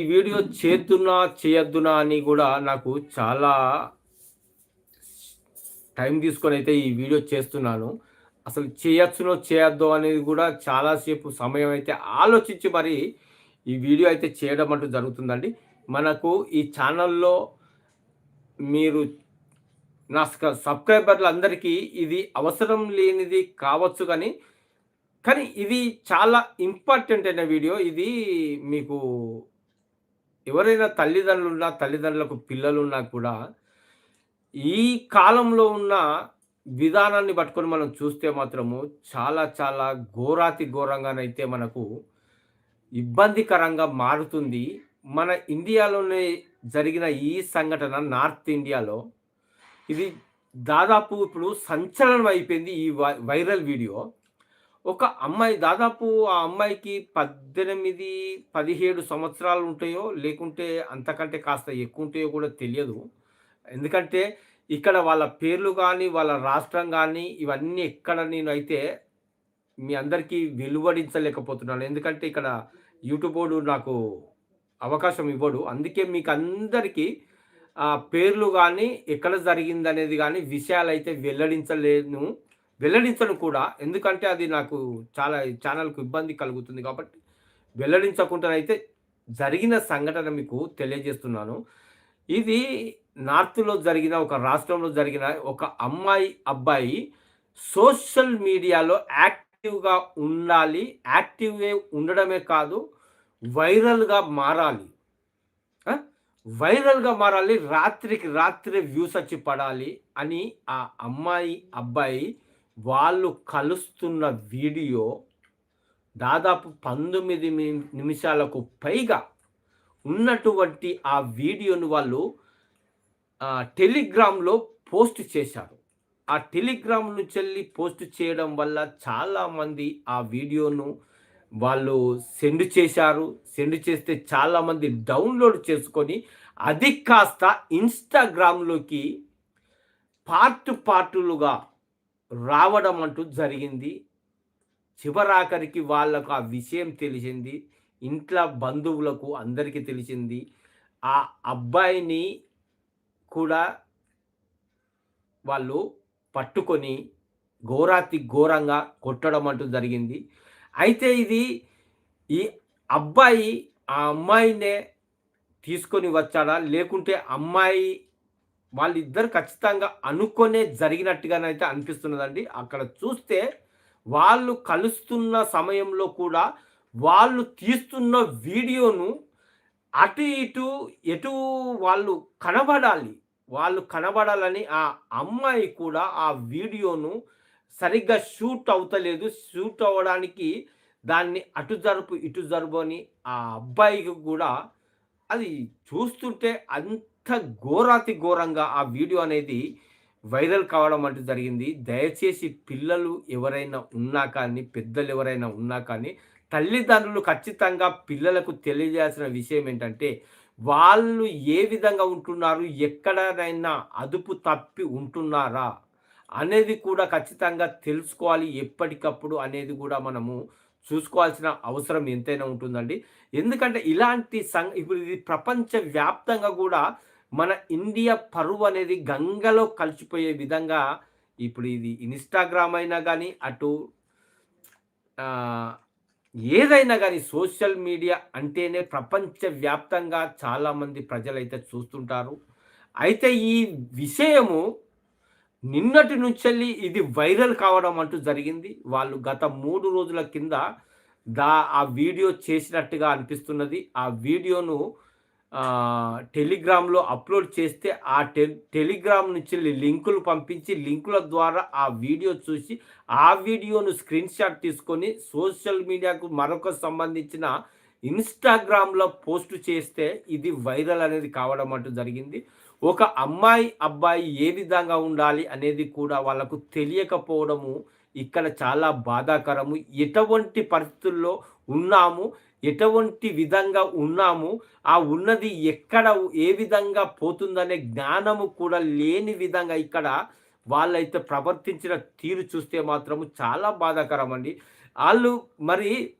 ఈ వీడియో చేద్దునా చేయొద్దునా అని కూడా నాకు చాలా టైం తీసుకొని అయితే ఈ వీడియో చేస్తున్నాను. అసలు చేయొచ్చునో చేయొద్దో అనేది కూడా చాలాసేపు సమయం అయితే ఆలోచించి మరి ఈ వీడియో అయితే చేయడం అంటూ జరుగుతుందండి. మనకు ఈ ఛానల్లో మీరు నా సబ్స్క్రైబర్లు అందరికీ ఇది అవసరం లేనిది కావచ్చు కానీ కానీ ఇది చాలా ఇంపార్టెంట్ అయిన వీడియో. ఇది మీకు ఎవరైనా తల్లిదండ్రులు ఉన్నా తల్లిదండ్రులకు పిల్లలు ఉన్నా కూడా ఈ కాలంలో ఉన్న విధానాన్ని పట్టుకొని మనం చూస్తే మాత్రము చాలా చాలా ఘోరాతి ఘోరంగానైతే మనకు ఇబ్బందికరంగా మారుతుంది. మన ఇండియాలోనే జరిగిన ఈ సంఘటన నార్త్ ఇండియాలో ఇది దాదాపు ఇప్పుడు సంచలనం అయిపోయింది ఈ వైరల్ వీడియో. ఒక అమ్మాయి దాదాపు ఆ అమ్మాయికి పద్దెనిమిది పదిహేడు సంవత్సరాలు ఉంటాయో లేకుంటే అంతకంటే కాస్త ఎక్కువ ఉంటాయో కూడా తెలియదు. ఎందుకంటే ఇక్కడ వాళ్ళ పేర్లు కానీ వాళ్ళ రాష్ట్రం కానీ ఇవన్నీ ఎక్కడ నేను అయితే మీ అందరికీ వెలువడించలేకపోతున్నాను. ఎందుకంటే ఇక్కడ యూట్యూబ్ బోర్డు నాకు అవకాశం ఇవ్వడు. అందుకే మీకు అందరికీ ఆ పేర్లు కానీ ఎక్కడ జరిగింది అనేది కానీ విషయాలు అయితే వెల్లడించలేను. వెల్లడించను కూడా. ఎందుకంటే అది నాకు చాలా ఛానల్కు ఇబ్బంది కలుగుతుంది కాబట్టి వెల్లడించకుండా అయితే జరిగిన సంఘటన మీకు తెలియజేస్తున్నాను. ఇది నార్త్లో జరిగిన ఒక రాష్ట్రంలో జరిగిన ఒక అమ్మాయి అబ్బాయి సోషల్ మీడియాలో యాక్టివ్గా ఉండాలి. యాక్టివ్గా ఉండడమే కాదు వైరల్గా మారాలి. వైరల్గా మారాలి రాత్రికి రాత్రి వ్యూస్ వచ్చి పడాలి అని ఆ అమ్మాయి అబ్బాయి వాళ్ళు కలుస్తున్న వీడియో దాదాపు పంతొమ్మిది నిమిషాలకు పైగా ఉన్నటువంటి ఆ వీడియోను వాళ్ళు టెలిగ్రామ్లో పోస్ట్ చేశారు. ఆ టెలిగ్రామ్ నుంచి వెళ్ళి పోస్ట్ చేయడం వల్ల చాలామంది ఆ వీడియోను వాళ్ళు సెండ్ చేశారు. సెండ్ చేస్తే చాలామంది డౌన్లోడ్ చేసుకొని అది కాస్త ఇన్స్టాగ్రామ్లోకి పార్ట్ పార్టులుగా రావడం అంటూ జరిగింది. చివరాఖరికి వాళ్ళకు ఆ విషయం తెలిసింది. ఇంట్లో బంధువులకు అందరికీ తెలిసింది. ఆ అబ్బాయిని కూడా వాళ్ళు పట్టుకొని ఘోరాతి ఘోరంగా కొట్టడం అంటూ జరిగింది. అయితే ఇది ఈ అబ్బాయి ఆ అమ్మాయినే తీసుకొని వచ్చాడా? లేకుంటే అమ్మాయి వాళ్ళిద్దరు ఖచ్చితంగా అనుకునే జరిగినట్టుగానైతే అనిపిస్తున్నదండి. అక్కడ చూస్తే వాళ్ళు కలుస్తున్న సమయంలో కూడా వాళ్ళు తీస్తున్న వీడియోను అటు ఇటు ఎటు వాళ్ళు కనబడాలి వాళ్ళు కనబడాలని ఆ అమ్మాయి కూడా ఆ వీడియోను సరిగ్గా షూట్ అవుతలేదు. షూట్ అవ్వడానికి దాన్ని అటు జరుపు ఇటు జరుపు అని ఆ అబ్బాయికి కూడా అది చూస్తుంటే అంత ఘోరాతి ఘోరంగా ఆ వీడియో అనేది వైరల్ కావడం అంటూ జరిగింది. దయచేసి పిల్లలు ఎవరైనా ఉన్నా కానీ పెద్దలు ఎవరైనా ఉన్నా కానీ తల్లిదండ్రులు ఖచ్చితంగా పిల్లలకు తెలియజేయాల్సిన విషయం ఏంటంటే వాళ్ళు ఏ విధంగా ఉంటున్నారు ఎక్కడైనా అదుపు తప్పి ఉంటున్నారా అనేది కూడా ఖచ్చితంగా తెలుసుకోవాలి. ఎప్పటికప్పుడు అనేది కూడా మనము చూసుకోవాల్సిన అవసరం ఎంతైనా ఉంటుందండి. ఎందుకంటే ఇలాంటి సంఘ ఇప్పుడు ఇది ప్రపంచవ్యాప్తంగా కూడా మన ఇండియా పరువు అనేది గంగలో కలిసిపోయే విధంగా ఇప్పుడు ఇది ఇన్స్టాగ్రామ్ అయినా కానీ అటు ఏదైనా కానీ సోషల్ మీడియా అంటేనే ప్రపంచవ్యాప్తంగా చాలామంది ప్రజలైతే చూస్తుంటారు. అయితే ఈ విషయము నిన్నటి నుంచి ఇది వైరల్ కావడం అంటూ జరిగింది. వాళ్ళు గత మూడు రోజుల కింద దా ఆ వీడియో చేసినట్టుగా అనిపిస్తున్నది. ఆ వీడియోను టెలిగ్రామ్లో అప్లోడ్ చేస్తే ఆ టె టెలిగ్రామ్ నుంచి లింకులు పంపించి లింకుల ద్వారా ఆ వీడియో చూసి ఆ వీడియోను స్క్రీన్ షాట్ తీసుకొని సోషల్ మీడియాకు మరొక సంబంధించిన ఇన్స్టాగ్రామ్లో పోస్ట్ చేస్తే ఇది వైరల్ అనేది కావడం అంటూ జరిగింది. ఒక అమ్మాయి అబ్బాయి ఏ విధంగా ఉండాలి అనేది కూడా వాళ్ళకు తెలియకపోవడము ఇక్కడ చాలా బాధాకరము. ఎటువంటి పరిస్థితుల్లో ఉన్నాము? ఎటువంటి విధంగా ఉన్నాము ఆ ఉన్నది ఎక్కడ ఏ విధంగా పోతుందనే జ్ఞానము కూడా లేని విధంగా ఇక్కడ వాళ్ళైతే ప్రవర్తించిన తీరు చూస్తే మాత్రము చాలా బాధాకరం అండి వాళ్ళు మరి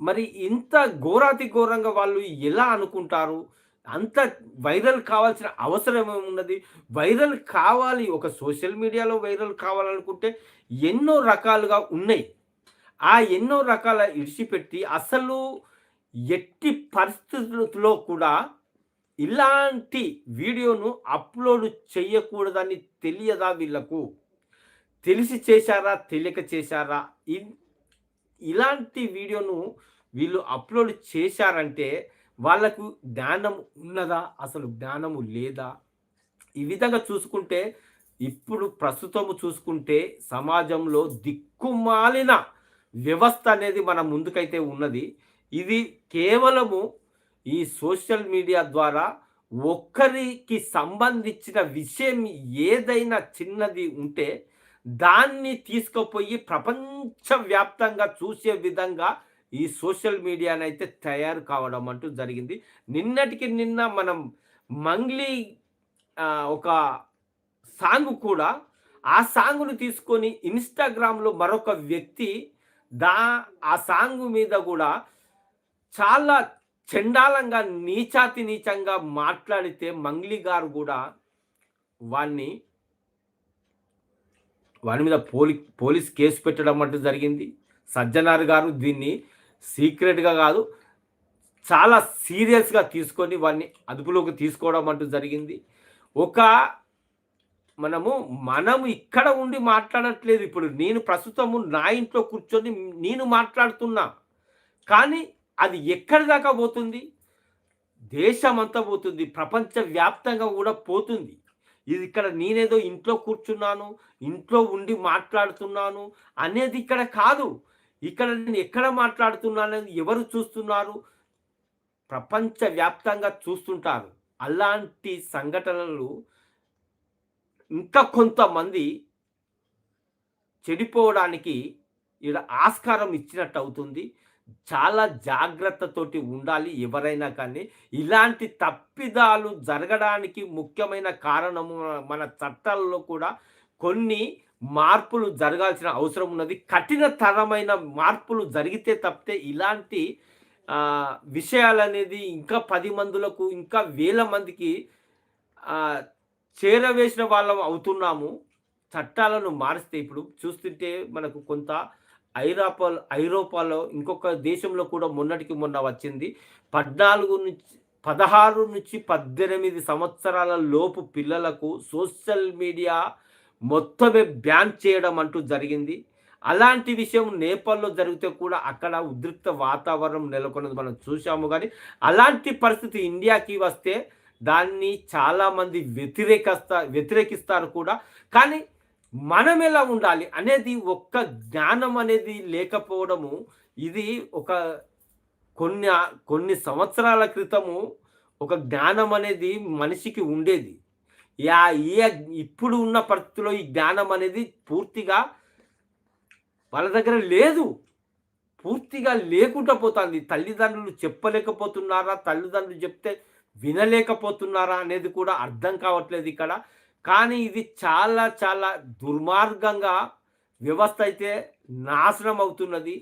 మరి ఇంత ఘోరాతి ఘోరంగా వాళ్ళు ఎలా అనుకుంటారు? అంత వైరల్ కావాల్సిన అవసరం ఏమున్నది? వైరల్ కావాలి ఒక సోషల్ మీడియాలో వైరల్ కావాలనుకుంటే ఎన్నో రకాలుగా ఉన్నాయి. ఆ ఎన్నో రకాల ఇడిచిపెట్టి అసలు ఎట్టి పరిస్థితుల్లో కూడా ఇలాంటి వీడియోను అప్లోడ్ చేయకూడదని తెలియదా వీళ్ళకు? తెలిసి చేశారా? తెలియక చేశారా? ఇలాంటి వీడియోను వీళ్ళు అప్లోడ్ చేశారంటే వాళ్ళకు జ్ఞానం ఉన్నదా? అసలు జ్ఞానము లేదా? ఈ విధంగా చూసుకుంటే ఇప్పుడు ప్రస్తుతము చూసుకుంటే సమాజంలో దిక్కుమాలిన వ్యవస్థ అనేది మన ముందుకైతే ఉన్నది. ఇది కేవలము ఈ సోషల్ మీడియా ద్వారా ఒక్కరికి సంబంధించిన విషయం ఏదైనా చిన్నది ఉంటే దాన్ని తీసుకుపోయి ప్రపంచవ్యాప్తంగా చూసే విధంగా ఈ సోషల్ మీడియానైతే తయారు కావడం అంటూ జరిగింది. నిన్నటికి నిన్న మనం మంగ్లీ ఒక సాంగ్ కూడా ఆ సాంగ్ను తీసుకొని ఇన్స్టాగ్రామ్లో మరొక వ్యక్తి దా ఆ సాంగ్ మీద కూడా చాలా చండాలంగా నీచాతి నీచంగా మాట్లాడితే మంగ్లీ గారు కూడా వాణ్ణి వాని మీద పోలీ పోలీస్ కేసు పెట్టడం అంటూ జరిగింది. సజ్జనార్ గారు దీన్ని సీక్రెట్గా కాదు చాలా సీరియస్గా తీసుకొని వాడిని అదుపులోకి తీసుకోవడం అంటూ జరిగింది. ఒక మనము మనము ఇక్కడ ఉండి మాట్లాడట్లేదు. ఇప్పుడు నేను ప్రస్తుతము నా ఇంట్లో కూర్చొని నేను మాట్లాడుతున్నా. కానీ అది ఎక్కడి దాకా పోతుంది? దేశం అంతా పోతుంది. ప్రపంచవ్యాప్తంగా కూడా పోతుంది. ఇది ఇక్కడ నేనేదో ఇంట్లో కూర్చున్నాను ఇంట్లో ఉండి మాట్లాడుతున్నాను అనేది ఇక్కడ కాదు. ఇక్కడ నేను ఎక్కడ మాట్లాడుతున్నానని ఎవరు చూస్తున్నారు? ప్రపంచవ్యాప్తంగా చూస్తుంటారు. అలాంటి సంఘటనలు ఇంకా కొంతమంది చెడిపోవడానికి ఇక్కడ ఆస్కారం ఇచ్చినట్టు అవుతుంది. చాలా జాగ్రత్తతోటి ఉండాలి ఎవరైనా కానీ. ఇలాంటి తప్పిదాలు జరగడానికి ముఖ్యమైన కారణము మన చట్టాల్లో కూడా కొన్ని మార్పులు జరగాల్సిన అవసరం ఉన్నది. కఠినతరమైన మార్పులు జరిగితే తప్పితే ఇలాంటి విషయాలనేది ఇంకా పది మందులకు ఇంకా వేల మందికి చేరవేసిన వాళ్ళం అవుతున్నాము. చట్టాలను మారిస్తే ఇప్పుడు చూస్తుంటే మనకు కొంత ఐరోపా ఐరోపాలో ఇంకొక దేశంలో కూడా మొన్నటికి మొన్న వచ్చింది. పద్నాలుగు నుంచి పదహారు నుంచి పద్దెనిమిది సంవత్సరాల లోపు పిల్లలకు సోషల్ మీడియా మొత్తమే బ్యాన్ చేయడం అంటూ జరిగింది. అలాంటి విషయం నేపాల్లో జరిగితే కూడా అక్కడ ఉద్రిక్త వాతావరణం నెలకొన్నది మనం చూసాము కానీ అలాంటి పరిస్థితి ఇండియాకి వస్తే దాన్ని చాలామంది వ్యతిరేకస్తా వ్యతిరేకిస్తారు కూడా. కానీ మనం ఎలా ఉండాలి అనేది ఒక్క జ్ఞానం అనేది లేకపోవడము ఇది ఒక కొన్ని కొన్ని సంవత్సరాల క్రితము ఒక జ్ఞానం అనేది మనిషికి ఉండేది. యా ఏ ఇప్పుడు ఉన్న పరిస్థితిలో ఈ జ్ఞానం అనేది పూర్తిగా వాళ్ళ దగ్గర లేదు. పూర్తిగా లేకుండా పోతుంది. తల్లిదండ్రులు చెప్పలేకపోతున్నారా? తల్లిదండ్రులు చెప్తే వినలేకపోతున్నారా అనేది కూడా అర్థం కావట్లేదు ఇక్కడ. కానీ ఇది చాలా చాలా దుర్మార్గంగా వ్యవస్థ అయితే నాశనం అవుతున్నది.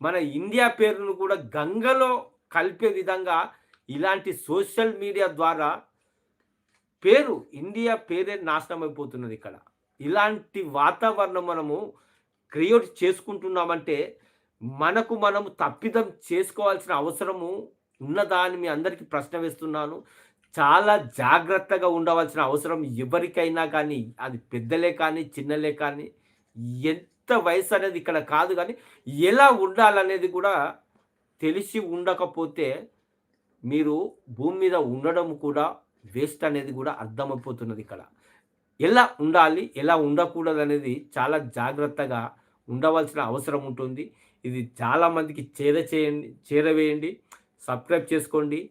మన ఇండియా పేరును కూడా గంగలో కలిపే విధంగా ఇలాంటి సోషల్ మీడియా ద్వారా పేరు ఇండియా పేరే నాశనం అయిపోతున్నది ఇక్కడ. ఇలాంటి వాతావరణం మనము క్రియేట్ చేసుకుంటున్నామంటే మనకు మనము తప్పిదం చేసుకోవాల్సిన అవసరము ఉన్నదాన్ని మీ అందరికీ ప్రశ్న వేస్తున్నాను. చాలా జాగ్రత్తగా ఉండవలసిన అవసరం ఎవరికైనా కానీ అది పెద్దలే కానీ చిన్నలే కానీ ఎంత వయసు అనేది ఇక్కడ కాదు కానీ ఎలా ఉండాలనేది కూడా తెలిసి ఉండకపోతే మీరు భూమి మీద ఉండడం కూడా వేస్ట్ అనేది కూడా అర్థమైపోతున్నది ఇక్కడ. ఎలా ఉండాలి ఎలా ఉండకూడదు అనేది చాలా జాగ్రత్తగా ఉండవలసిన అవసరం ఉంటుంది. ఇది చాలామందికి చేర చేయండి చేరవేయండి. సబ్స్క్రైబ్ చేసుకోండి.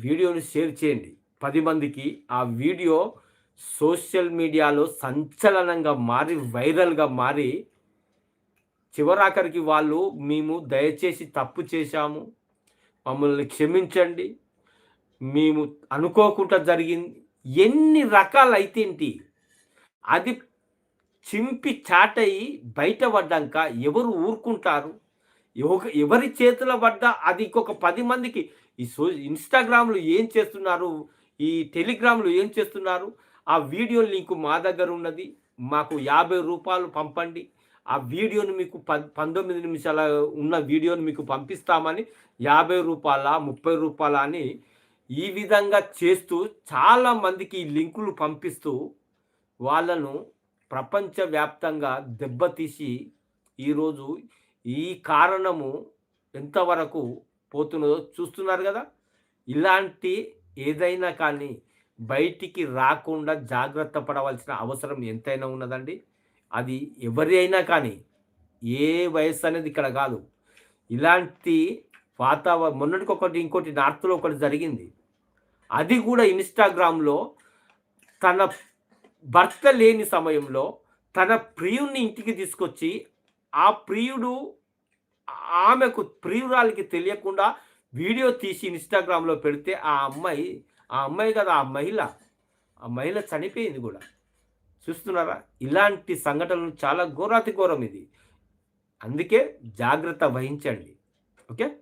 వీడియోని షేర్ చేయండి. పది మందికి ఆ వీడియో సోషల్ మీడియాలో సంచలనంగా మారి వైరల్గా మారి చివరాఖరికి వాళ్ళు మేము దయచేసి తప్పు చేశాము. మమ్మల్ని క్షమించండి. మేము అనుకోకుండా జరిగింది. ఎన్ని రకాలైతేంటి అది చింపి చాటయి బయటపడ్డాక ఎవరు ఊరుకుంటారు? ఎవరి చేతిలో పడ్డా అది ఇంకొక పది మందికి ఈ సో ఇన్స్టాగ్రామ్లో ఏం చేస్తున్నారు? ఈ టెలిగ్రామ్లో ఏం చేస్తున్నారు? ఆ వీడియో లింక్ మా దగ్గర ఉన్నది. మాకు యాభై రూపాయలు పంపండి. ఆ వీడియోని మీకు ప పంతొమ్మిది నిమిషాల ఉన్న వీడియోని మీకు పంపిస్తామని యాభై రూపాయల ముప్పై రూపాయల అని ఈ విధంగా చేస్తూ చాలా మందికి ఈ లింకులు పంపిస్తూ వాళ్ళను ప్రపంచవ్యాప్తంగా దెబ్బతీసి ఈరోజు ఈ కారణము ఎంతవరకు పోతున్నదో చూస్తున్నారు కదా. ఇలాంటి ఏదైనా కానీ బయటికి రాకుండా జాగ్రత్త పడవలసిన అవసరం ఎంతైనా ఉన్నదండి. అది ఎవరి అయినా కానీ ఏ వయస్సు అనేది ఇక్కడ కాదు. ఇలాంటి వాతావరణం మొన్నటికి ఒకటి ఇంకోటి నార్త్లో ఒకటి జరిగింది. అది కూడా ఇన్స్టాగ్రామ్లో తన భర్త లేని సమయంలో తన ప్రియుణ్ణి ఇంటికి తీసుకొచ్చి ఆ ప్రియుడు ఆమెకు ప్రియురాలికి తెలియకుండా వీడియో తీసి ఇన్స్టాగ్రామ్లో పెడితే ఆ అమ్మాయి ఆ అమ్మాయి కదా ఆ మహిళ ఆ మహిళ చనిపోయింది కూడా. చూస్తున్నారా? ఇలాంటి సంఘటనలు చాలా ఘోరాతి ఘోరం ఇది. అందుకే జాగ్రత్త వహించండి. ఓకే?